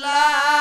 Love.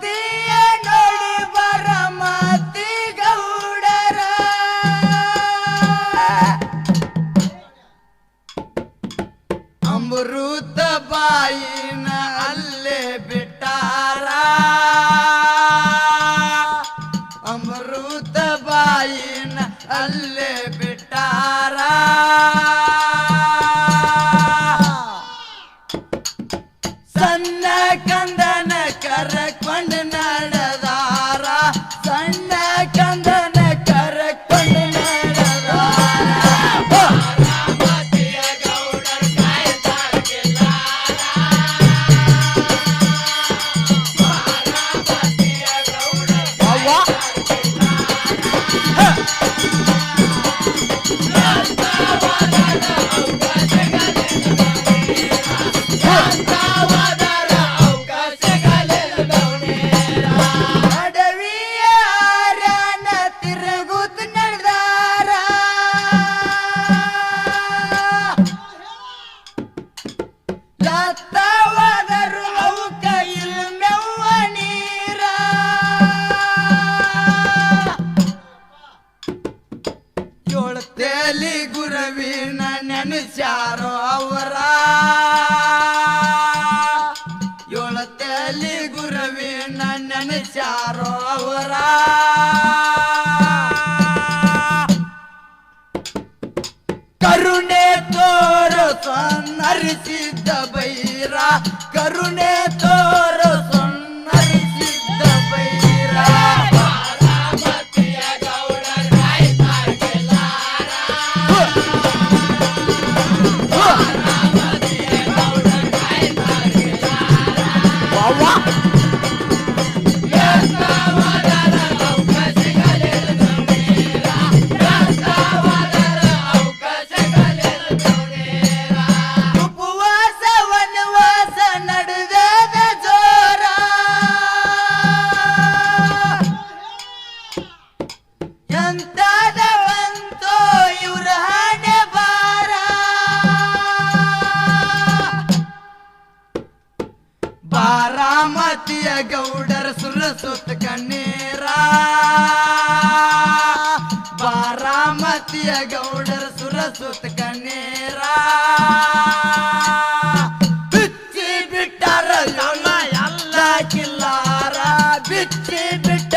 nothing. than I. Sharu ಅವರ? ಏಳತೆಯಲ್ಲಿ ಗುರವಿ ನನ್ನ ಶಾರು ಅವರ? ಕರುಣೆ ತೋರ ನರಿಸಿದ್ದ ಬೈರ ಕರುಣೆ ತೋರ ಬಾರಾಮತಿಯ ಸುರ ಸುತ್ತ ಕಣ್ಣೀರ. ಬಾರಾಮತಿಯ ಗೌಡರ ಸುರಸುತ್ತ ಕಣ್ಣೀರ. ಬಿಚ್ಚಿ ಬಿಟ್ಟಾರ ಎಲ್ಲ ಕಿಲ್ಲಾರ. ಬಿಚ್ಚಿ ಬಿಟ್ಟಾರ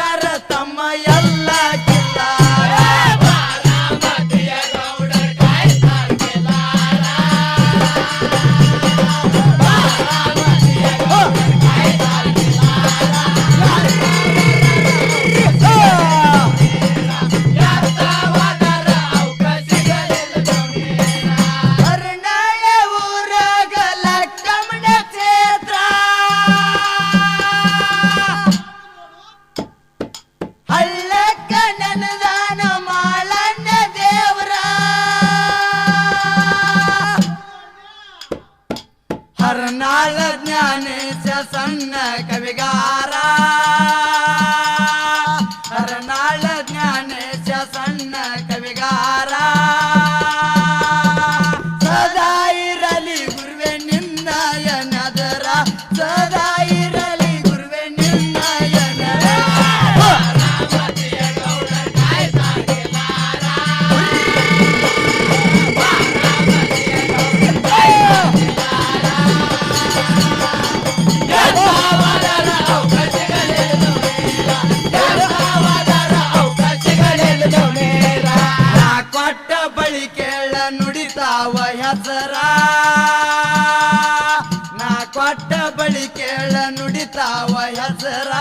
ಕೇಳ ನುಡಿತಾವ ಹೆಸರ.